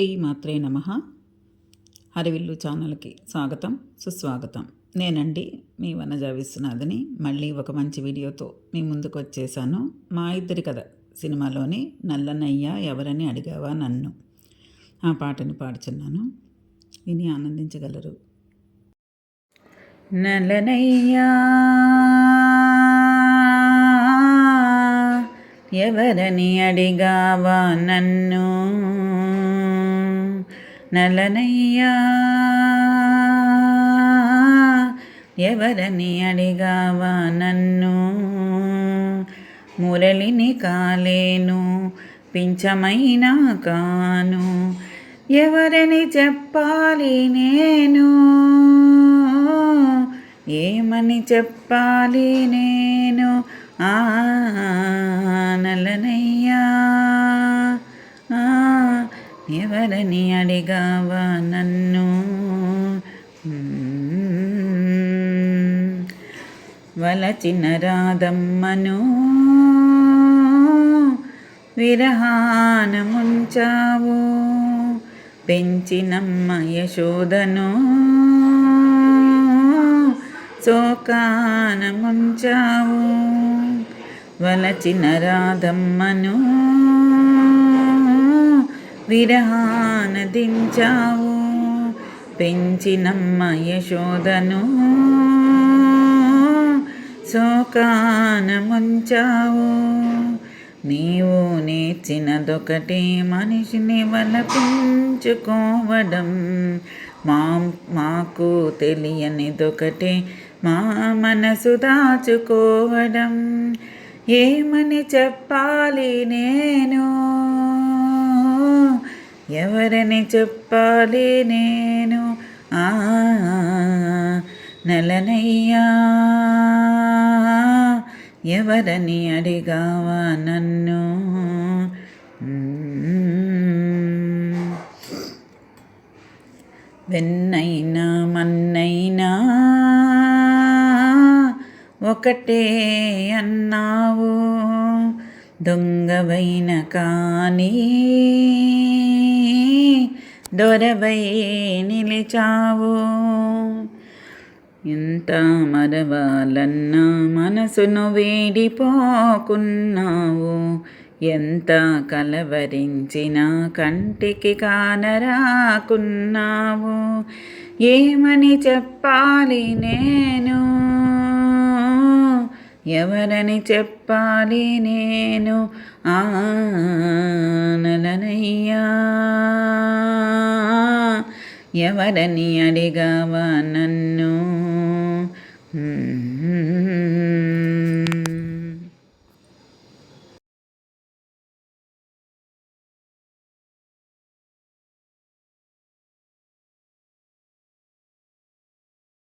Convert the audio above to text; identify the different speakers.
Speaker 1: శ్రీ మాత్రే నమ. హరివిల్లు ఛానల్కి స్వాగతం సుస్వాగతం. నేనండి మీ వనజ విశ్వనాథని. మళ్ళీ ఒక మంచి వీడియోతో మీ ముందుకు వచ్చేసాను. మా ఇద్దరి కథ సినిమాలోని నల్లనయ్య ఎవరని అడిగావా నన్ను. ఆ పాటను పాడుచున్నాను. విని ఆనందించగలరు. నల్లనయ్యా ఎవరని అడిగావా నన్ను? నలనయ్యా. ఎవరని అడిగావా నన్ను? మురళిని కాలేను పించమైనా కాను. ఎవరని చెప్పాలి నేను? ఏమని చెప్పాలి నేను? ఆ నలనయ్యా. ఎవరని అడిగావా నన్ను? వలచిన రాధమ్మను విరహానముంచావు. పెంచినమ్మ యశోదను శోకానముంచావు. వలచిన రాధమ్మను విరహానదించావు పెంచినమ్మ యశోదను శోకానముంచావు. నీవు నేర్చినదొకటి మనిషిని వలపించుకోవడం. మా మాకు తెలియనిదొకటి మా మనసు దాచుకోవడం. ఏమని చెప్పాలి నేను? ఎవరని చెప్పాలి నేను? ఆ నలనయ్యా. ఎవరని అడిగావా నన్ను? వెన్నైనా మన్నైనా. ఒకటే అన్నావు. దొంగవైన కానీ దొరవై నిలిచావు. ఎంత మరవాలన్నా మనసును వేడిపోకున్నావు. ఎంత కలవరించినా కంటికి కానరాకున్నావు. ఏమని చెప్పాలి నేను? ఎవరని చెప్పాలి నేను? ఆనలనయ్యా ఎవరని అడిగావా నన్ను?